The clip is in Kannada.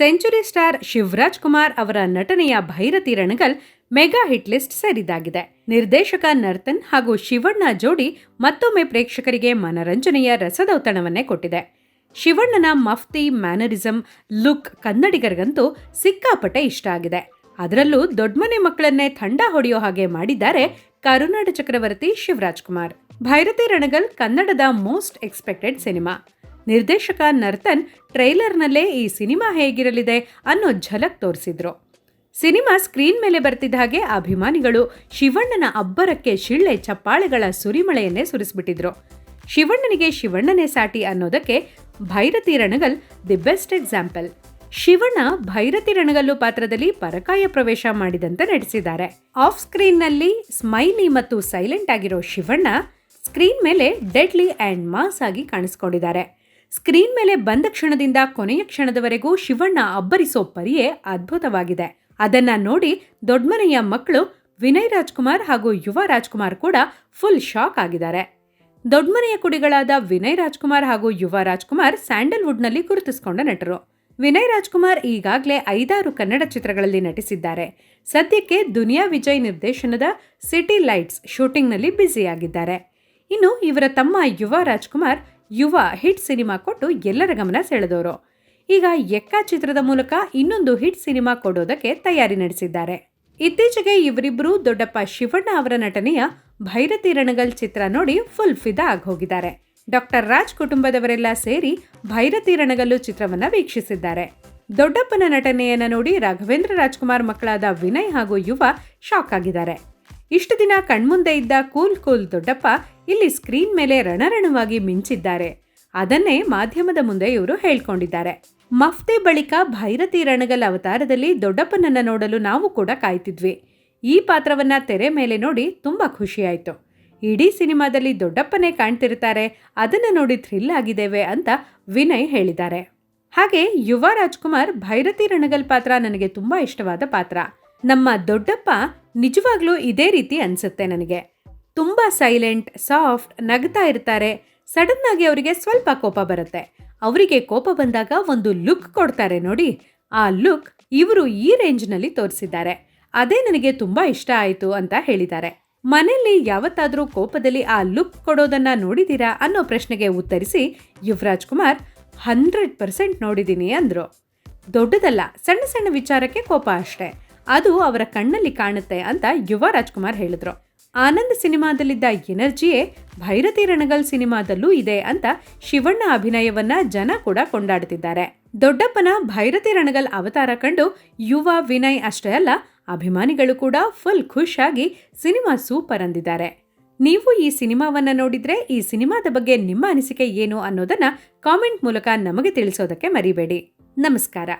ಸೆಂಚುರಿ ಸ್ಟಾರ್ ಶಿವರಾಜ್ ಕುಮಾರ್ ಅವರ ನಟನೆಯ Bhairathi Ranagal mega hit list ಸೇರಿದ್ದಾಗಿದೆ. ನಿರ್ದೇಶಕ ನರ್ತನ್ ಹಾಗೂ ಶಿವಣ್ಣ ಜೋಡಿ ಮತ್ತೊಮ್ಮೆ ಪ್ರೇಕ್ಷಕರಿಗೆ ಮನರಂಜನೆಯ ರಸದೌತಣವನ್ನೇ ಕೊಟ್ಟಿದೆ. ಶಿವಣ್ಣನ ಮಫ್ತಿ, ಮ್ಯಾನರಿಸಂ, ಲುಕ್ ಕನ್ನಡಿಗರಿಗಂತೂ ಸಿಕ್ಕಾಪಟ್ಟೆ ಇಷ್ಟ ಆಗಿದೆ. ಅದರಲ್ಲೂ ದೊಡ್ಡಮನೆ ಮಕ್ಕಳನ್ನೇ ಥಂಡ ಹೊಡೆಯೋ ಹಾಗೆ ಮಾಡಿದ್ದಾರೆ ಕರುನಾಡ ಚಕ್ರವರ್ತಿ ಶಿವರಾಜ್ ಕುಮಾರ್. ಭೈರತಿ ರಣಗಲ್ ಕನ್ನಡದ ಮೋಸ್ಟ್ ಎಕ್ಸ್ಪೆಕ್ಟೆಡ್ ಸಿನಿಮಾ. ನಿರ್ದೇಶಕ ನರ್ತನ್ ಟ್ರೈಲರ್ನಲ್ಲೇ ಈ ಸಿನಿಮಾ ಹೇಗಿರಲಿದೆ ಅನ್ನೋ ಝಲಕ್ ತೋರಿಸಿದ್ರು. ಸಿನಿಮಾ ಸ್ಕ್ರೀನ್ ಮೇಲೆ ಬರ್ತಿದ್ದ ಹಾಗೆ ಅಭಿಮಾನಿಗಳು ಶಿವಣ್ಣನ ಅಬ್ಬರಕ್ಕೆ ಶಿಳ್ಳೆ ಚಪ್ಪಾಳೆಗಳ ಸುರಿಮಳೆಯನ್ನೇ ಸುರಿಸ್ಬಿಟ್ಟಿದ್ರು. ಶಿವಣ್ಣನಿಗೆ ಶಿವಣ್ಣನೇ ಸಾಟಿ ಅನ್ನೋದಕ್ಕೆ Bhairathi Ranagal the best example. Shivanna Bhairathi Ranagal ಪಾತ್ರದಲ್ಲಿ ಪರಕಾಯ ಪ್ರವೇಶ ಮಾಡಿದಂತೆ ನಟಿಸಿದ್ದಾರೆ. ಆಫ್ ಸ್ಕ್ರೀನ್ನಲ್ಲಿ ಸ್ಮೈಲಿ ಮತ್ತು ಸೈಲೆಂಟ್ ಆಗಿರೋ ಶಿವಣ್ಣ ಸ್ಕ್ರೀನ್ ಮೇಲೆ ಡೆಡ್ಲಿ ಆ್ಯಂಡ್ ಮಾಸ್ ಆಗಿ ಕಾಣಿಸ್ಕೊಂಡಿದ್ದಾರೆ. ಸ್ಕ್ರೀನ್ ಮೇಲೆ ಬಂದ ಕ್ಷಣದಿಂದ ಕೊನೆಯ ಕ್ಷಣದವರೆಗೂ ಶಿವಣ್ಣ ಅಬ್ಬರಿಸೋ ಪರಿಯೇ ಅದ್ಭುತವಾಗಿದೆ. ಅದನ್ನ ನೋಡಿ ದೊಡ್ಡಮನೆಯ ಮಕ್ಕಳು ವಿನಯ್ ರಾಜ್ಕುಮಾರ್ ಹಾಗೂ ಯುವ ರಾಜ್ಕುಮಾರ್ ಕೂಡ ಫುಲ್ ಶಾಕ್ ಆಗಿದ್ದಾರೆ. ದೊಡ್ಡಮನೆಯ ಕುಡಿಗಳಾದ ವಿನಯ್ ರಾಜ್ಕುಮಾರ್ ಹಾಗೂ ಯುವ ರಾಜ್ಕುಮಾರ್ ಸ್ಯಾಂಡಲ್ವುಡ್ನಲ್ಲಿ ಗುರುತಿಸಿಕೊಂಡ ನಟರು. ವಿನಯ್ ರಾಜ್ಕುಮಾರ್ ಈಗಾಗಲೇ ಐದಾರು ಕನ್ನಡ ಚಿತ್ರಗಳಲ್ಲಿ ನಟಿಸಿದ್ದಾರೆ. ಸದ್ಯಕ್ಕೆ ದುನಿಯಾ ವಿಜಯ್ ನಿರ್ದೇಶನದ ಸಿಟಿ ಲೈಟ್ಸ್ ಶೂಟಿಂಗ್ನಲ್ಲಿ ಬ್ಯುಸಿಯಾಗಿದ್ದಾರೆ. ಇನ್ನು ಇವರ ತಮ್ಮ ಯುವ ರಾಜ್ಕುಮಾರ್ ಯುವ ಹಿಟ್ ಸಿನಿಮಾ ಕೊಟ್ಟು ಎಲ್ಲರ ಗಮನ ಸೆಳೆದವರು. ಈಗ ಎಕ್ಕ ಚಿತ್ರದ ಮೂಲಕ ಇನ್ನೊಂದು ಹಿಟ್ ಸಿನಿಮಾ ಕೊಡೋದಕ್ಕೆ ತಯಾರಿ ನಡೆಸಿದ್ದಾರೆ. ಇತ್ತೀಚೆಗೆ ಇವರಿಬ್ಬರು ದೊಡ್ಡಪ್ಪ ಶಿವಣ್ಣ ಅವರ ನಟನೆಯ ಭೈರತಿ ರಣಗಲ್ ಚಿತ್ರ ನೋಡಿ ಫುಲ್ ಫಿದಾ ಹೋಗಿದ್ದಾರೆ ಡಾಕ್ಟರ್ ರಾಜ್ ಕುಟುಂಬದವರೆಲ್ಲ ಸೇರಿ ಭೈರತಿ ರಣಗಲ್ಲು ಚಿತ್ರವನ್ನ ವೀಕ್ಷಿಸಿದ್ದಾರೆ. ದೊಡ್ಡಪ್ಪನ ನಟನೆಯನ್ನ ನೋಡಿ ರಾಘವೇಂದ್ರ ರಾಜ್ಕುಮಾರ್ ಮಕ್ಕಳಾದ ವಿನಯ್ ಹಾಗೂ ಯುವ ಶಾಕ್ ಆಗಿದ್ದಾರೆ. ಇಷ್ಟು ದಿನ ಕಣ್ಮುಂದೆ ಇದ್ದ ಕೂಲ್ ಕೂಲ್ ದೊಡ್ಡಪ್ಪ ಇಲ್ಲಿ ಸ್ಕ್ರೀನ್ ಮೇಲೆ ರಣರಣವಾಗಿ ಮಿಂಚಿದ್ದಾರೆ. ಅದನ್ನೇ ಮಾಧ್ಯಮದ ಮುಂದೆ ಇವರು ಹೇಳ್ಕೊಂಡಿದ್ದಾರೆ. ಮಫ್ತೆ ಬಳಿಕ ಭೈರತಿ ರಣಗಲ್ ಅವತಾರದಲ್ಲಿ ದೊಡ್ಡಪ್ಪನನ್ನ ನೋಡಲು ನಾವು ಕೂಡ ಕಾಯ್ತಿದ್ವಿ. ಈ ಪಾತ್ರವನ್ನ ತೆರೆ ಮೇಲೆ ನೋಡಿ ತುಂಬಾ ಖುಷಿಯಾಯಿತು. ಇಡೀ ಸಿನಿಮಾದಲ್ಲಿ ದೊಡ್ಡಪ್ಪನೇ ಕಾಣ್ತಿರ್ತಾರೆ, ಅದನ್ನ ನೋಡಿ ಥ್ರಿಲ್ ಆಗಿದ್ದೇವೆ ಅಂತ ವಿನಯ್ ಹೇಳಿದ್ದಾರೆ. ಹಾಗೆ ಯುವ ರಾಜ್ಕುಮಾರ್ ಭೈರತಿ ರಣಗಲ್ ಪಾತ್ರ ನನಗೆ ತುಂಬಾ ಇಷ್ಟವಾದ ಪಾತ್ರ. ನಮ್ಮ ದೊಡ್ಡಪ್ಪ ನಿಜವಾಗ್ಲೂ ಇದೇ ರೀತಿ ಅನಿಸುತ್ತೆ ನನಗೆ. ತುಂಬ ಸೈಲೆಂಟ್ ಸಾಫ್ಟ್ ನಗ್ತಾ ಇರ್ತಾರೆ. ಸಡನ್ ಆಗಿ ಅವರಿಗೆ ಸ್ವಲ್ಪ ಕೋಪ ಬರುತ್ತೆ. ಅವರಿಗೆ ಕೋಪ ಬಂದಾಗ ಒಂದು ಲುಕ್ ಕೊಡ್ತಾರೆ ನೋಡಿ. ಆ ಲುಕ್ ಇವರು ಈ ರೇಂಜ್ನಲ್ಲಿ ತೋರಿಸಿದ್ದಾರೆ. ಅದೇ ನನಗೆ ತುಂಬ ಇಷ್ಟ ಆಯಿತು ಅಂತ ಹೇಳಿದ್ದಾರೆ. ಮನೆಯಲ್ಲಿ ಯಾವತ್ತಾದರೂ ಕೋಪದಲ್ಲಿ ಆ ಲುಕ್ ಕೊಡೋದನ್ನ ನೋಡಿದ್ದೀರಾ ಅನ್ನೋ ಪ್ರಶ್ನೆಗೆ ಉತ್ತರಿಸಿ ಯುವರಾಜ್ ಕುಮಾರ್, ಹಂಡ್ರೆಡ್ ಪರ್ಸೆಂಟ್ ನೋಡಿದ್ದೀನಿ ಅಂದರು. ದೊಡ್ಡದಲ್ಲ, ಸಣ್ಣ ಸಣ್ಣ ವಿಚಾರಕ್ಕೆ ಕೋಪ ಅಷ್ಟೇ. ಅದು ಅವರ ಕಣ್ಣಲ್ಲಿ ಕಾಣುತ್ತೆ ಅಂತ ಯುವ ರಾಜ್ಕುಮಾರ್ ಹೇಳಿದ್ರು. ಆನಂದ್ ಸಿನಿಮಾದಲ್ಲಿದ್ದ ಎನರ್ಜಿಯೇ ಭೈರತಿ ರಣಗಲ್ ಸಿನಿಮಾದಲ್ಲೂ ಇದೆ ಅಂತ ಶಿವಣ್ಣ ಅಭಿನಯವನ್ನ ಜನ ಕೂಡ ಕೊಂಡಾಡುತ್ತಿದ್ದಾರೆ. ದೊಡ್ಡಪ್ಪನ ಭೈರತಿ ರಣಗಲ್ ಅವತಾರ ಕಂಡು ಯುವ ವಿನಯ್ ಅಷ್ಟೇ ಅಲ್ಲ, ಅಭಿಮಾನಿಗಳು ಕೂಡ ಫುಲ್ ಖುಷ್ ಆಗಿ ಸಿನಿಮಾ ಸೂಪರ್ ಅಂದಿದ್ದಾರೆ. ನೀವು ಈ ಸಿನಿಮಾವನ್ನ ನೋಡಿದ್ರೆ ಈ ಸಿನಿಮಾದ ಬಗ್ಗೆ ನಿಮ್ಮ ಅನಿಸಿಕೆ ಏನು ಅನ್ನೋದನ್ನ ಕಾಮೆಂಟ್ ಮೂಲಕ ನಮಗೆ ತಿಳಿಸೋದಕ್ಕೆ ಮರಿಬೇಡಿ. ನಮಸ್ಕಾರ.